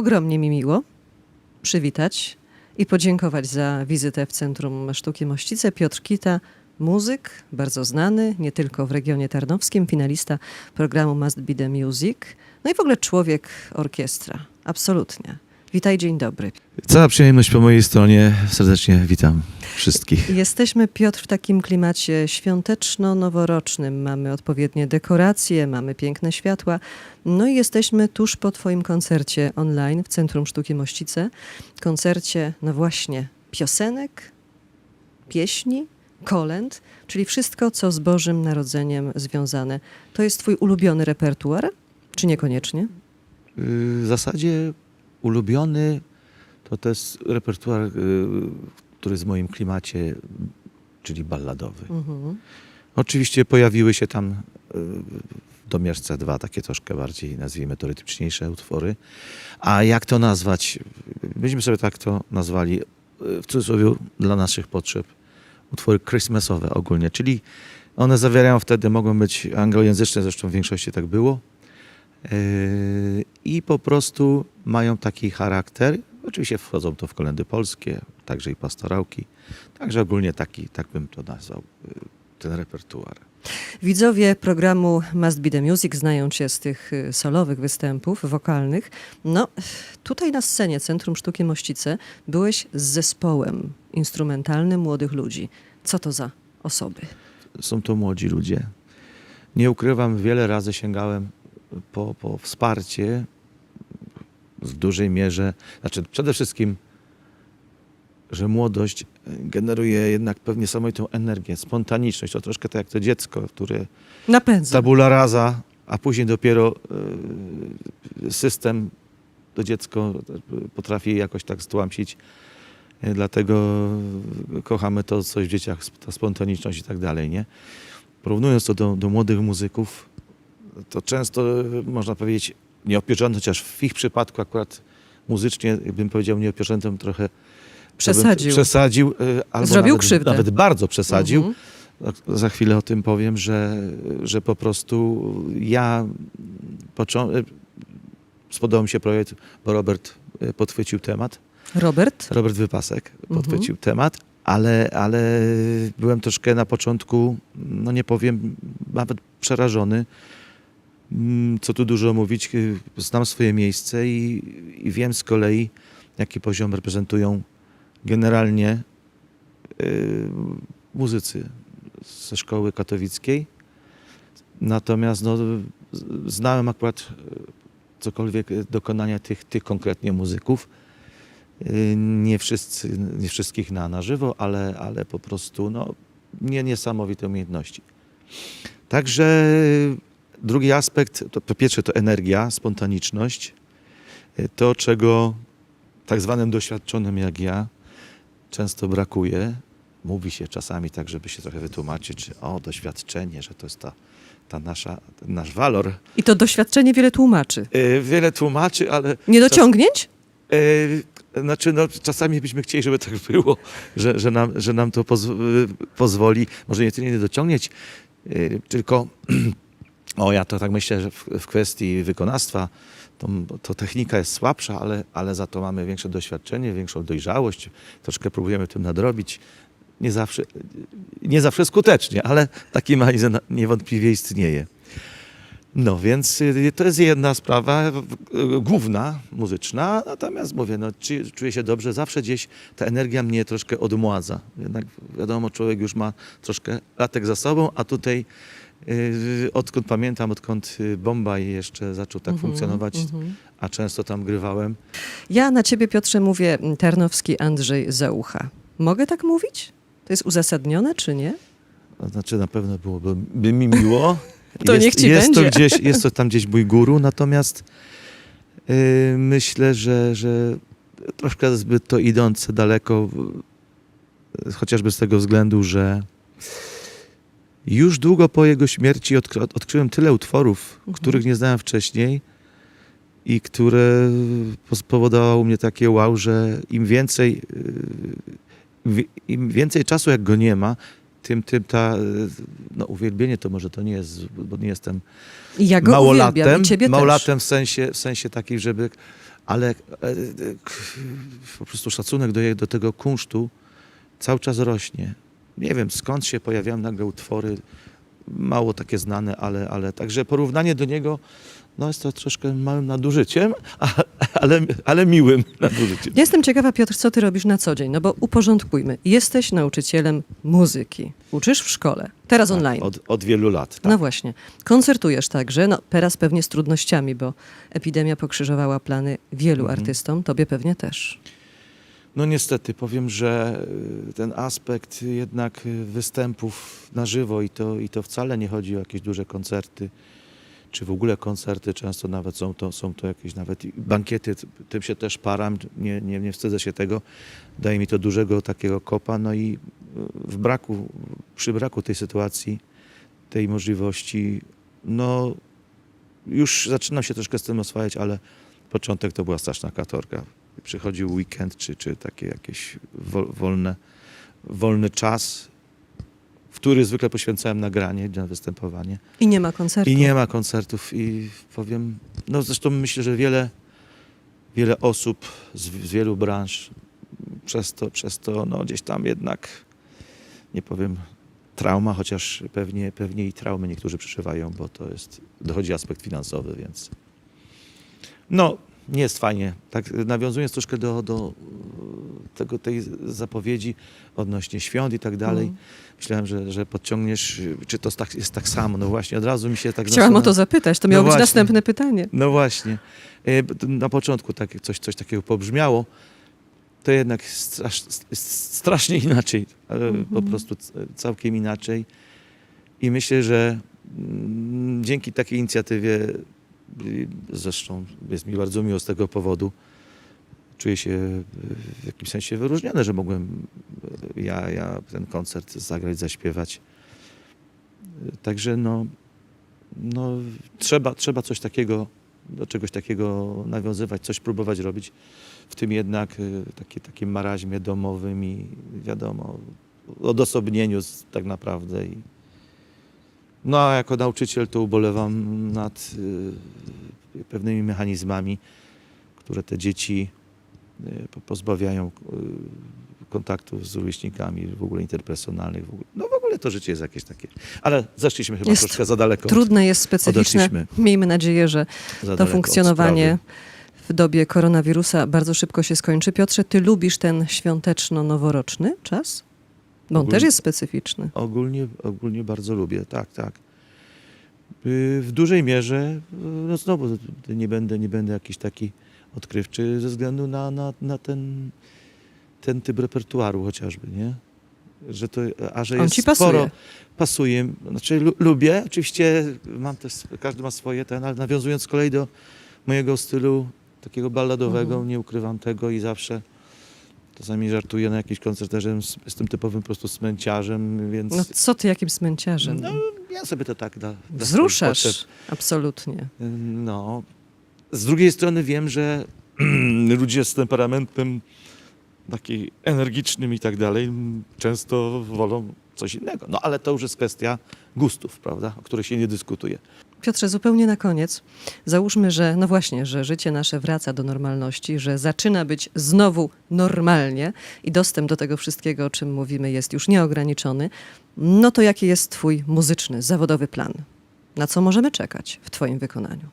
Ogromnie mi miło przywitać i podziękować za wizytę w Centrum Sztuki Mościce. Piotr Kita, muzyk, bardzo znany, nie tylko w regionie tarnowskim, finalista programu Must Be The Music, no i w ogóle człowiek orkiestra, absolutnie. Witaj, dzień dobry. Cała przyjemność po mojej stronie. Serdecznie witam wszystkich. Jesteśmy, Piotr, w takim klimacie świąteczno-noworocznym. Mamy odpowiednie dekoracje, mamy piękne światła. No i jesteśmy tuż po Twoim koncercie online w Centrum Sztuki Mościce. Koncercie, no właśnie, piosenek, pieśni, kolęd, czyli wszystko, co z Bożym Narodzeniem związane. To jest Twój ulubiony repertuar, czy niekoniecznie? W zasadzie ulubiony to to jest repertuar, y, który jest w moim klimacie, czyli balladowy. Mhm. Oczywiście pojawiły się tam y, w Domieszce dwa takie troszkę bardziej, nazwijmy to, rytmiczniejsze utwory. A jak to nazwać? Myśmy sobie tak to nazwali, y, w cudzysłowie, dla naszych potrzeb, utwory christmasowe ogólnie, czyli one zawierają wtedy, mogą być anglojęzyczne, zresztą w większości tak było. Yy, I po prostu mają taki charakter. Oczywiście wchodzą to w kolendy polskie, także i pastorałki. Także ogólnie taki, tak bym to nazwał, yy, ten repertuar. Widzowie programu Must Be The Music znają Cię z tych y, solowych występów wokalnych. No, tutaj na scenie Centrum Sztuki Mościce byłeś z zespołem instrumentalnym młodych ludzi. Co to za osoby? Są to młodzi ludzie. Nie ukrywam, wiele razy sięgałem po, po wsparcie w dużej mierze. Znaczy, przede wszystkim, że młodość generuje jednak pewnie samą energię, spontaniczność. To troszkę tak jak to dziecko, które Napędza. tabula rasa, a później dopiero y, system to dziecko potrafi jakoś tak stłamsić. Y, Dlatego kochamy to coś w dzieciach, ta spontaniczność i tak dalej, nie? Porównując to do, do młodych muzyków, to często y, można powiedzieć nieopierzony, chociaż w ich przypadku akurat muzycznie, bym powiedział nieopierzętym trochę Przesadził. przesadził y, albo Zrobił nawet, krzywdę. nawet bardzo przesadził. Mhm. Za chwilę o tym powiem, że, że po prostu ja y, spodobał mi się projekt, bo Robert podchwycił temat. Robert? Robert Wypasek Mhm. podchwycił temat, ale, ale byłem troszkę na początku, no nie powiem, nawet przerażony. Mm, Co tu dużo mówić, y, znam swoje miejsce i, i wiem z kolei, jaki poziom reprezentują generalnie y, muzycy ze szkoły katowickiej. Natomiast no, znałem akurat y, cokolwiek dokonania tych, tych konkretnie muzyków. Nie, wszyscy, nie wszystkich na, na żywo, ale, ale po prostu no, nie, niesamowite umiejętności. Także drugi aspekt, to po pierwsze to energia, spontaniczność. Y, To, czego tak zwanym doświadczonym jak ja często brakuje. Mówi się czasami tak, żeby się trochę wytłumaczyć, że o, doświadczenie, że to jest ta, ta nasza, nasz walor. I to doświadczenie wiele tłumaczy. Y, Wiele tłumaczy, ale Niedociągnięć? E, Znaczy, no, czasami byśmy chcieli, żeby tak było, że, że, nam, że nam to pozw- pozwoli, może nie tyle nie dociągnięć, e, tylko, o ja to tak myślę, że w, w kwestii wykonawstwa to, to technika jest słabsza, ale, ale za to mamy większe doświadczenie, większą dojrzałość, troszkę próbujemy tym nadrobić. Nie zawsze, nie zawsze skutecznie, ale taki mechanizm niewątpliwie istnieje. No więc y, to jest jedna sprawa główna, muzyczna, natomiast mówię, no, czuję się dobrze, zawsze gdzieś ta energia mnie troszkę odmładza. Jednak wiadomo, człowiek już ma troszkę latek za sobą, a tutaj odkąd pamiętam, odkąd y, Bombaj jeszcze zaczął tak Mhm, funkcjonować, mhm. a często tam grywałem, Ja na ciebie, Piotrze, mówię mm, Tarnowski Andrzej Zaucha. Mogę tak mówić? To jest uzasadnione, czy nie? znaczy na pewno byłoby by mi miło. To jest, niech ci jest będzie. To gdzieś, jest to tam gdzieś mój guru, natomiast y, myślę, że, że troszkę zbyt to idące daleko, y, chociażby z tego względu, że już długo po jego śmierci odkry, odkryłem tyle utworów, Mhm. których nie znałem wcześniej i które spowodowało u mnie takie wow, że im więcej, y, im więcej czasu jak go nie ma, tym, tym ta, no uwielbienie to może to nie jest, bo nie jestem ja go uwielbiam małolatem, i ciebie też. małolatem w sensie, w sensie takim, żeby, ale e, e, po prostu szacunek do, do tego kunsztu cały czas rośnie. Nie wiem skąd się pojawiają nagle utwory, mało takie znane, ale, ale także porównanie do niego no jest to troszkę małym nadużyciem, ale, ale miłym nadużyciem. Jestem ciekawa, Piotr, co ty robisz na co dzień? No bo uporządkujmy. Jesteś nauczycielem muzyki. Uczysz w szkole. Teraz online. Od, od wielu lat. Tak. No właśnie. Koncertujesz także. No teraz pewnie z trudnościami, bo epidemia pokrzyżowała plany wielu Mhm. artystom. Tobie pewnie też. No niestety, powiem, że y, ten aspekt jednak y, występów na żywo i to, i to wcale nie chodzi o jakieś duże koncerty, czy w ogóle koncerty, często nawet są to, są to jakieś nawet bankiety, tym się też param, nie, nie, nie wstydzę się tego, daje mi to dużego takiego kopa, no i y, w braku, przy braku tej sytuacji, tej możliwości, no już zaczynam się troszkę z tym oswajać, ale początek to była straszna katorga. Przychodził weekend, czy, czy takie jakieś wol- wolne, wolny czas, w który zwykle poświęcałem nagranie, na występowanie. I nie ma koncertu. I nie ma koncertów i powiem, no zresztą myślę, że wiele, wiele osób z, z wielu branż przez to, przez to no gdzieś tam jednak, nie powiem trauma, chociaż pewnie, pewnie i traumy niektórzy przeżywają, bo to jest, dochodzi aspekt finansowy, więc no nie jest fajnie. Tak nawiązując troszkę do, do e, tego, tej zapowiedzi odnośnie świąt i tak dalej, Mm. myślałem, że, że podciągniesz, czy to tak, jest tak samo. No właśnie, od razu mi się tak Chciałam o nasunęło. to zapytać. To No miało być właśnie. następne pytanie. No właśnie. E, Na początku tak, coś, coś takiego pobrzmiało. To jednak strasz, strasznie inaczej. e, Po Mhm. prostu całkiem inaczej. I myślę, że mm, dzięki takiej inicjatywie, zresztą jest mi bardzo miło z tego powodu, czuję się y, w jakimś sensie wyróżniony, że mogłem y, ja, ja ten koncert zagrać, zaśpiewać. Y, Także no, no trzeba, trzeba coś takiego, do czegoś takiego nawiązywać, coś próbować robić. W tym jednak takie, takim maraźmie domowym i wiadomo, odosobnieniu tak naprawdę. I, no a jako nauczyciel to ubolewam nad y, pewnymi mechanizmami, które te dzieci y, po- pozbawiają y, kontaktów z rówieśnikami, w ogóle interpersonalnych. W ogóle. No w ogóle to życie jest jakieś takie. Ale zeszliśmy chyba Jest troszkę za daleko. Trudne jest, specyficzne. odeszliśmy. Miejmy nadzieję, że to funkcjonowanie w dobie koronawirusa bardzo szybko się skończy. Piotrze, ty lubisz ten świąteczno-noworoczny czas? Bo on Ogólnie- też jest specyficzny. Ogólnie, ogólnie bardzo lubię, tak, tak. Y, W dużej mierze, y, no znowu nie będę, nie będę jakiś taki odkrywczy ze względu na, na, na ten, ten typ repertuaru chociażby, nie? Że to, a że On jest ci pasuje. sporo, pasuje. Znaczy lu, lubię, oczywiście mam też, każdy ma swoje, ten, ale nawiązując z kolei do mojego stylu takiego balladowego, Mhm. nie ukrywam tego i zawsze czasami żartuję na jakiś koncert, że jestem typowym po prostu smęciarzem, więc No co ty, jakim smęciarzem? no, ja sobie to tak da. da Wzruszasz. Absolutnie. No. Z drugiej strony wiem, że ludzie z temperamentem taki energicznym i tak dalej często wolą coś innego. No ale to już jest kwestia gustów, prawda, o której się nie dyskutuje. Piotrze, zupełnie na koniec. Załóżmy, że no właśnie, że życie nasze wraca do normalności, że zaczyna być znowu normalnie i dostęp do tego wszystkiego, o czym mówimy, jest już nieograniczony. No to jaki jest twój muzyczny, zawodowy plan? Na co możemy czekać w twoim wykonaniu?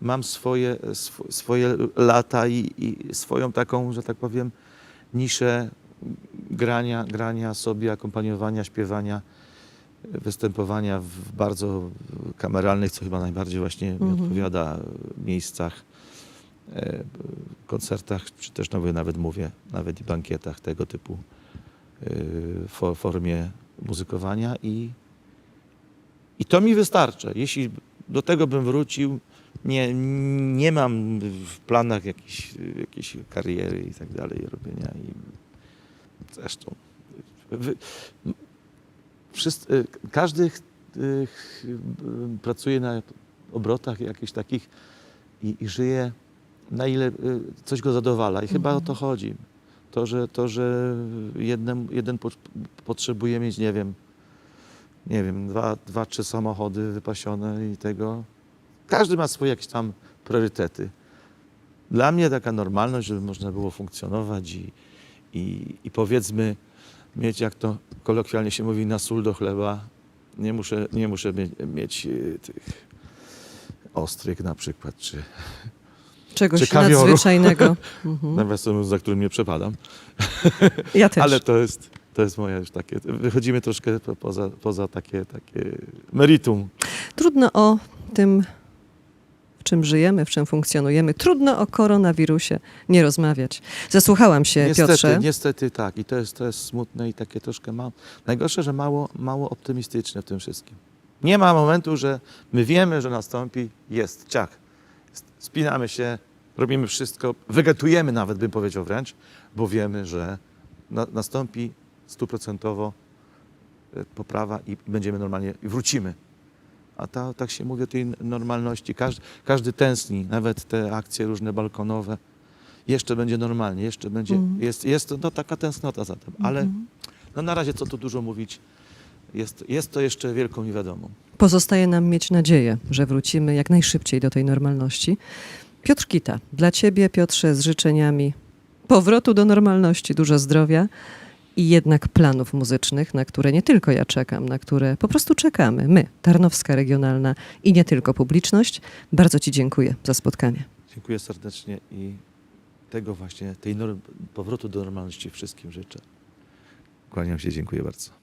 Mam swoje, sw- swoje lata i, i swoją taką, że tak powiem, niszę grania, grania sobie, akompaniowania, śpiewania, występowania w bardzo kameralnych, co chyba najbardziej właśnie mi Mhm. odpowiada, miejscach, e, koncertach, czy też nawet, nawet mówię, nawet i bankietach tego typu e, fo- formie muzykowania i, i to mi wystarcza. Jeśli do tego bym wrócił, nie, nie mam w planach jakiejś, jakiejś kariery i tak dalej robienia. I zresztą wy, wszyscy, każdy ch- ch- pracuje na obrotach jakichś takich i, i żyje na ile y, coś go zadowala. I chyba o to chodzi. To, że, to, że jednem, jeden po, potrzebuje mieć, nie wiem, nie wiem, dwa, dwa, trzy samochody wypasione i tego. Każdy ma swoje jakieś tam priorytety. Dla mnie taka normalność, żeby można było funkcjonować i, i, i powiedzmy mieć, jak to kolokwialnie się mówi, na sól do chleba. Nie muszę, nie muszę mieć, mieć tych ostryk na przykład, czy Czegoś Czy kawioru. nadzwyczajnego. Mhm. nawiasem, za którym nie przepadam. Ja też. Ale to jest, to jest moje już takie, wychodzimy troszkę po- poza, poza takie, takie meritum. Trudno o tym, czym żyjemy, w czym funkcjonujemy. Trudno o koronawirusie nie rozmawiać. Zasłuchałam się, Niestety, Piotrze. niestety tak. I to jest, to jest smutne i takie troszkę mało. Najgorsze, że mało, mało optymistyczne w tym wszystkim. Nie ma momentu, że my wiemy, że nastąpi, jest ciach. Spinamy się, robimy wszystko, wegetujemy nawet, bym powiedział wręcz, bo wiemy, że na, nastąpi stuprocentowo e, poprawa i będziemy normalnie, i wrócimy. A ta, tak się mówi o tej normalności. Każdy, każdy tęskni, nawet te akcje różne balkonowe. Jeszcze będzie normalnie, jeszcze będzie, Mhm. jest, jest to no, taka tęsknota za tym. Ale Mhm. no, na razie co tu dużo mówić, jest, jest to jeszcze wielką niewiadomą. Pozostaje nam mieć nadzieję, że wrócimy jak najszybciej do tej normalności. Piotr Kita, dla Ciebie, Piotrze, z życzeniami powrotu do normalności, dużo zdrowia i jednak planów muzycznych, na które nie tylko ja czekam, na które po prostu czekamy. My, Tarnowska Regionalna i nie tylko publiczność. Bardzo Ci dziękuję za spotkanie. Dziękuję serdecznie i tego właśnie, tej norm, powrotu do normalności wszystkim życzę. Kłaniam się, dziękuję bardzo.